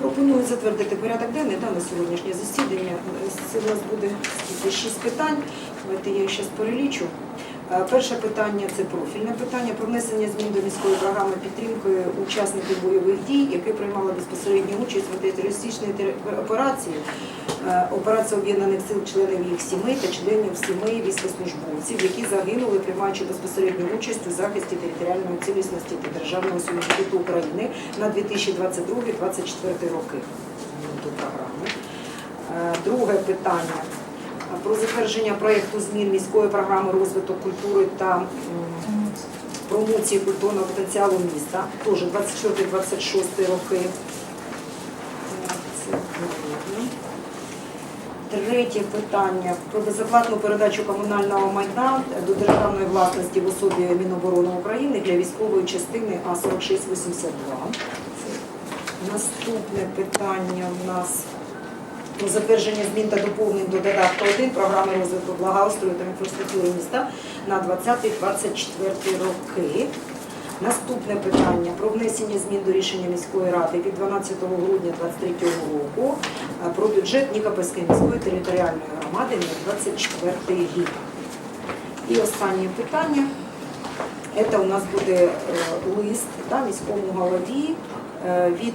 Пропоную затвердити порядок денний да, на сьогоднішнє засідання. Це у нас буде скільки, шість питань. Давайте я їх зараз перелічу. Е, Перше питання це профільне питання про внесення змін до міської програми підтримки учасників бойових дій, які приймали безпосередню участь в антитерористичній операції, е, операції об'єднаних сил членів їх сімей та членів сімей військовослужбовців, які загинули, приймаючи безпосередню участь у захисті територіальної цілісності та державного суверенітету України на 2022-2024 роки. До програми. Е, Друге питання про затвердження проєкту змін міської програми розвитку культури та промоції культурного потенціалу міста. Теж 24-26 роки. Е, Це. Третє питання про безоплатну передачу комунального майна до державної власності в особі Міноборони України для військової частини А4682. Наступне питання у нас про затвердження змін та доповнень до додатку 1 програми розвитку благоустрою та інфраструктури міста на 20-24 роки. Наступне питання про внесення змін до рішення міської ради від 12 грудня 2023 року е, про бюджет Нікопольської міської територіальної громади на 24 рік. І останнє питання. Це у нас буде е, лист да, міському голові е, від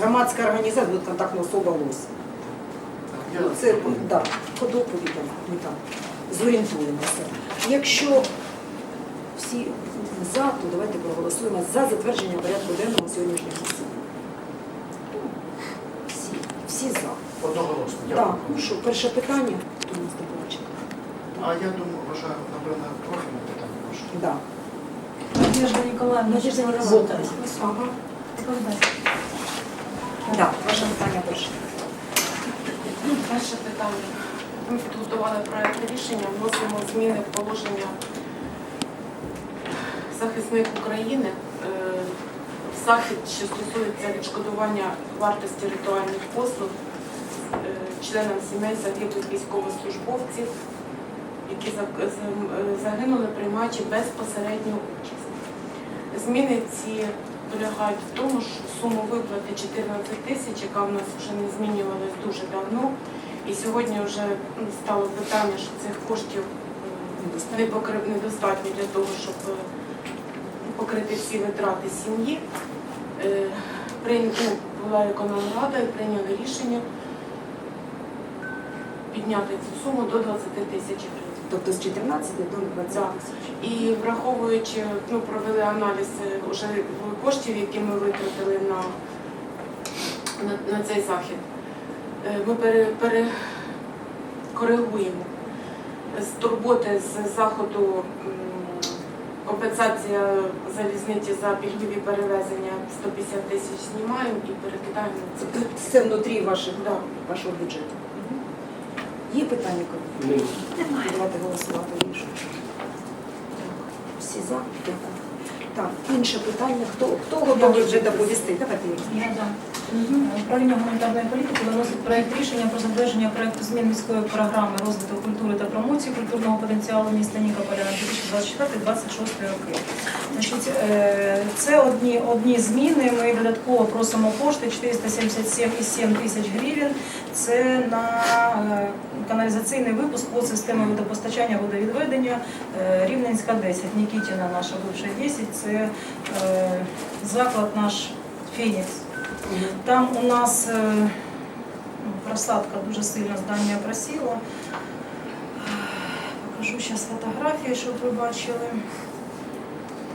громадської організації, контактна особа ЛОС. Ну, Це да, по доповідям ми там зорієнтуємося. Якщо всі за, то давайте проголосуємо за затвердження порядку денного сьогоднішнього засідання. Всі, всі за. Одноголосно, Так, дякую. ну що, перше питання, хто у нас доповідачка? А я думаю, вважаю, напевно, профільне питання ваше. Да. Надежда Николаевна, Надежда Николаевна. Ага. Да, ваше питання перше. Перше питання. Ми підготували проект рішення, вносимо зміни в положення захисник України. Е, Захід, що стосується відшкодування вартості ритуальних послуг е, членам сімей загиблих військовослужбовців, які е, загинули, приймаючи безпосередню участь. Зміни ці полягають в тому, що суму виплати 14 тисяч, яка в нас вже не змінювалась дуже давно. І сьогодні вже стало питання, що цих коштів недостатньо для того, щоб покрити всі витрати сім'ї. Е, прийня- ну, Була економрада і прийняли рішення підняти цю суму до 20 тисяч гривень. Тобто з 14 до 20 Так. І враховуючи, ну провели аналіз е, вже коштів, які ми витратили на, на, на цей захід, Е, ми пере, перекоригуємо з турботи з заходу компенсація залізниці за пільгові перевезення 150 тисяч знімаємо і перекидаємо це. Це, це внутрі ваших, Да. вашого бюджету. Є питання, колеги? Давайте голосувати більше. Всі за? Дякую. Так, інше питання. Хто, хто готовий вже доповісти? Давайте. Я да. Управління гуманітарної політики виносить проект рішення про затвердження проекту змін міської програми розвитку культури та промоції культурного потенціалу міста Нікополя на 2024-2026 роки. Значить, е, це одні, одні зміни. Ми додатково просимо кошти 477,7 тисяч гривень. Це на е, каналізаційний випуск по системі водопостачання водовідведення е, Рівненська 10, Нікітіна наша бивша 10, це заклад наш Фенікс. Там у нас е, ну, просадка дуже сильно здання просіла. Покажу зараз фотографії, щоб ви бачили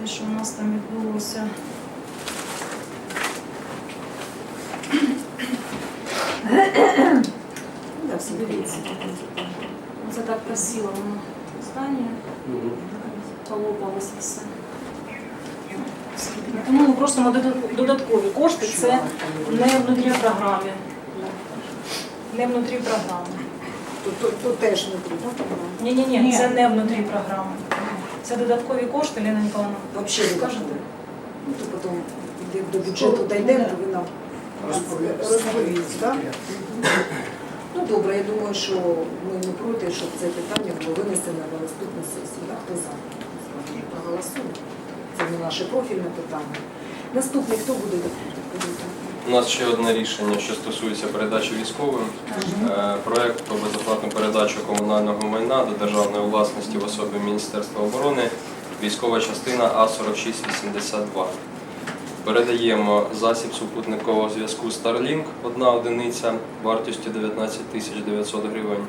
те, що у нас там відбулося. Да, всі Дивіться. Це так просіло воно здання, полопалося все. Тому ми просимо додаткові кошти, це не внутрі програми. Не внутрі програми. Тут, тут, тут теж внутрі, так? Ні, ні, ні, це не внутрі програми. Це додаткові кошти, Лена Ніколаївна. Взагалі ви кажете? Ну, то потім, де до бюджету дійдемо, то ви нам розповість, так? Ну добре, я думаю, що ми не проти, щоб це питання було винесено на наступну сесію. Хто за? Проголосуємо. Не наше профільне питання. Наступний хто буде доповідати? У нас ще одне рішення, що стосується передачі військовим. Е, Проект про безоплатну передачу комунального майна до державної власності в особі Міністерства оборони, військова частина А4682. Передаємо засіб супутникового зв'язку Starlink, одна одиниця вартістю 19 тисяч 900 гривень.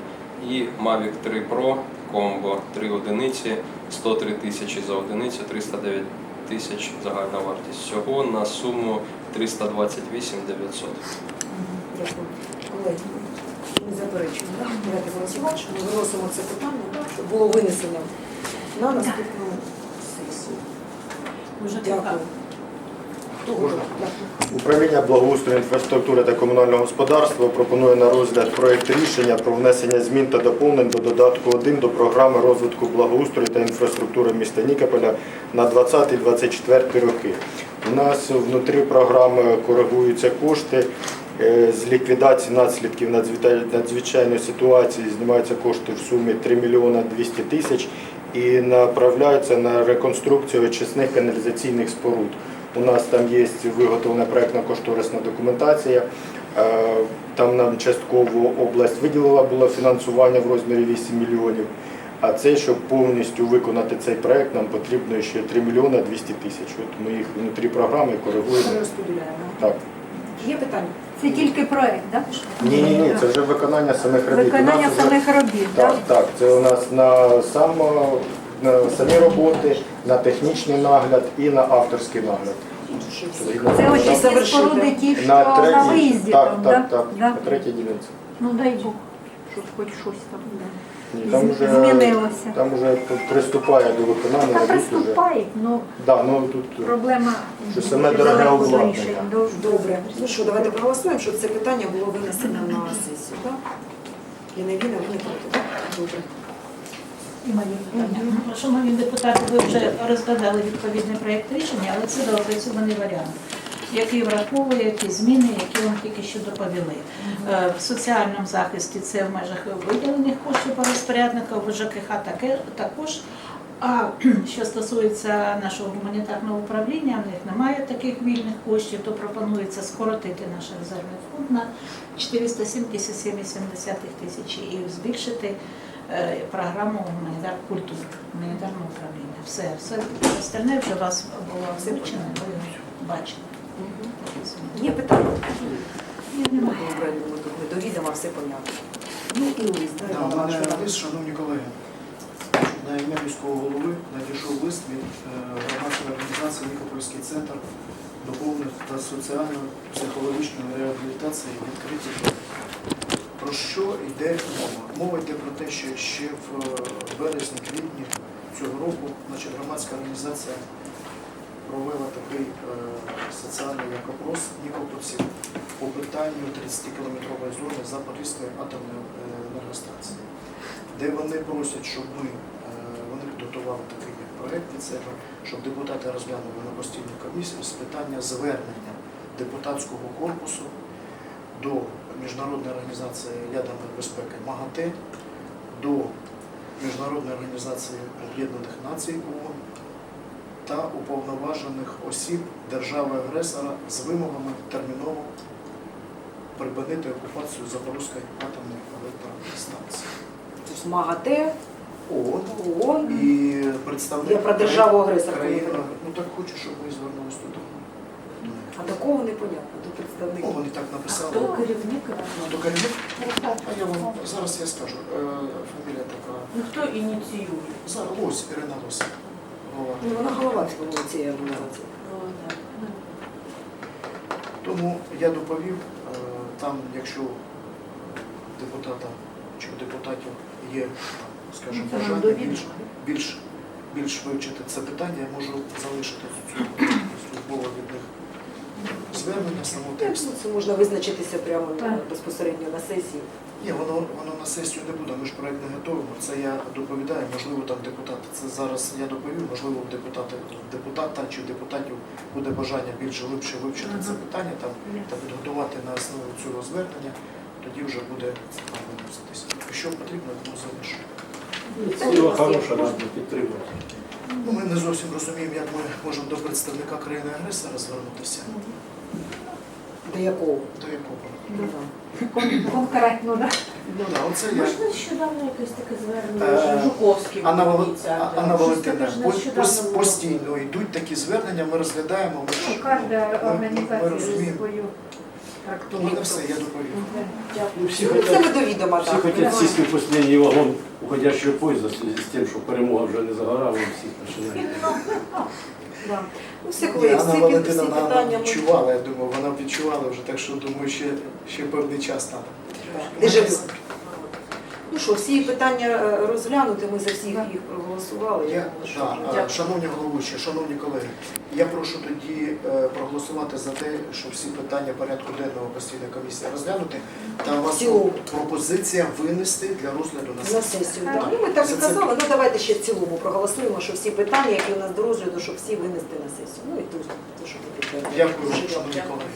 І Mavic 3 Pro комбо 3 одиниці, 103 тисячі за одиницю, 309 тисяч загальна вартість. Всього на суму 328 900. Дякую. Колеги, не заперечуємо. да? Давайте голосувати, що ми виносимо це питання, да, щоб було винесено на наступну сесію. Дякую. Управління благоустрою інфраструктури та комунального господарства пропонує на розгляд проект рішення про внесення змін та доповнень до додатку 1 до програми розвитку благоустрою та інфраструктури міста Нікополя на 20-24 роки. У нас внутрі програми коригуються кошти. Е, З ліквідації наслідків надзвичайної ситуації знімаються кошти в сумі 3 мільйона 200 тисяч і направляються на реконструкцію очисних каналізаційних споруд. У нас там є виготовлена проєктно-кошторисна документація. Е, Там нам частково область виділила було фінансування в розмірі 8 мільйонів. А це, щоб повністю виконати цей проєкт, нам потрібно ще 3 мільйона 200 тисяч. От ми їх внутрі програми коригуємо. Так. Є питання? Це тільки проект, так? Ні, ні, ні, це вже виконання самих робіт. Виконання самих робіт, Так, так? так. Це у нас на сам на самі роботи, на технічний нагляд і на авторський нагляд. Це Очі споруди ті, що на на, виїзді так, там, так, да? так, Да? на третій ділянці. Ну дай Бог, щоб хоч щось там Ні, Там вже, змінилося. там вже приступає до виконання Та приступає, ну Да, ну тут проблема Що саме дороге обладнання. рішення, Добре. Ну що, давайте проголосуємо, щоб це питання було винесено на сесію. Так? І не він, а ви не проти. Так? Добре. І моє питання. Шановні депутати, ви вже розглядали відповідний проєкт рішення, але це доопрацьований варіант, який враховує ті зміни, які вам тільки що доповіли. Е, В соціальному захисті це в межах виділених коштів по розпорядникам, в ЖКХ таке також. А що стосується нашого гуманітарного управління, в них немає таких вільних коштів, то пропонується скоротити наш резервний фонд на 407,7 тисяч і збільшити програму гуманітар культури, гуманітарного управління. Все, все остальне вже у вас було озвучено, ви бачили. Є питання? Ні, немає. Добре, я не до відома все понятно. Ну і лист, да, у мене лист, шановні колеги. На ім'я міського голови надійшов лист від е, громадської організації Нікопольський центр духовної та соціально-психологічної реабілітації відкриті. Двері». Про що йде мова? Мова йде про те, що ще в е, березні-квітні цього року значить, громадська організація провела такий е, соціальний як опрос нікопольців по питанню 30-кілометрової зони Запорізької атомної е, енергостанції, де вони просять, щоб ми, е, вони підготували такий як проект від себе, щоб депутати розглянули на постійну комісію з питання звернення депутатського корпусу до Міжнародної організації ядерної безпеки МАГАТЕ, до Міжнародної організації Об'єднаних Націй ООН та уповноважених осіб держави-агресора з вимогами терміново припинити окупацію Запорізької атомної електростанції. Тобто МАГАТЕ, ООН ООН. і представник Я про. Ну так хочу, щоб звернулися туди. А такого непонятно, до Ну, представників. вони так написали. Хто керівник? Ну, то керівник, а я вам зараз я скажу. Е, фамілія така. Ну хто ініціює? Зараз Лось, Ірина Лось. Голова. Ну, вона голова цієї організації. Тому я доповів, е, там, якщо депутата чи у депутатів є, скажімо, Ну, це нам бажання більш, більш, більш вивчити це питання, я можу залишити цю службове від них звернення, саму текст. Ну, Це можна визначитися прямо Так. безпосередньо на сесії. Ні, воно, воно на сесію не буде, ми ж проект не готуємо. Це я доповідаю, можливо, там депутати. Це зараз я доповів, можливо, депутати, депутата чи депутатів буде бажання більш глибше вивчити це питання там, та підготувати на основі цього звернення, тоді вже буде там виноситися. Що потрібно, тому залишу. Ініціатива хороша, треба підтримати. Ну, ми не зовсім розуміємо, як ми можемо до представника країни-агресора звернутися. До якого? До якого? Ну, да. Кон- Конкретно, да? Ну так, оце я. Можна нещодавно якесь таке Е, звернення Жуковський Анна, Вал- ініціатор. Анна Щось Валентина, таке ж нещодавно було. постійно йдуть такі звернення, ми розглядаємо. Ми, Ну, Кожна ми організація розуміємо. свою у мене все, я доповів. Ну, всі Ну, Це хотять, ми до відома, всі так. хотять сісти в останній вагон уходящого поїзда в зв'язку з тим, що перемога вже не за горами, всі починають. Да. Ну, всі, Ні, коли, Анна всі, всі Валентина вона питання ми... відчувала, я думаю, вона відчувала вже, так що думаю, ще, ще певний час треба. Дежавю. Ну що, всі питання е, розглянути, ми за всіх їх проголосували. Я да, Дякую. шановні головуючі, шановні колеги, я прошу тоді е, проголосувати за те, щоб всі питання порядку денного постійної комісії розглянути. Та у вас пропозиція винести для розгляду на На сесію. сесію, так. Ну, ми так і казали, ну давайте ще в цілому проголосуємо, що всі питання, які у нас до розгляду, щоб всі винести на сесію. Ну і тут, то, що ви підтримуєте. Дякую, шановні колеги.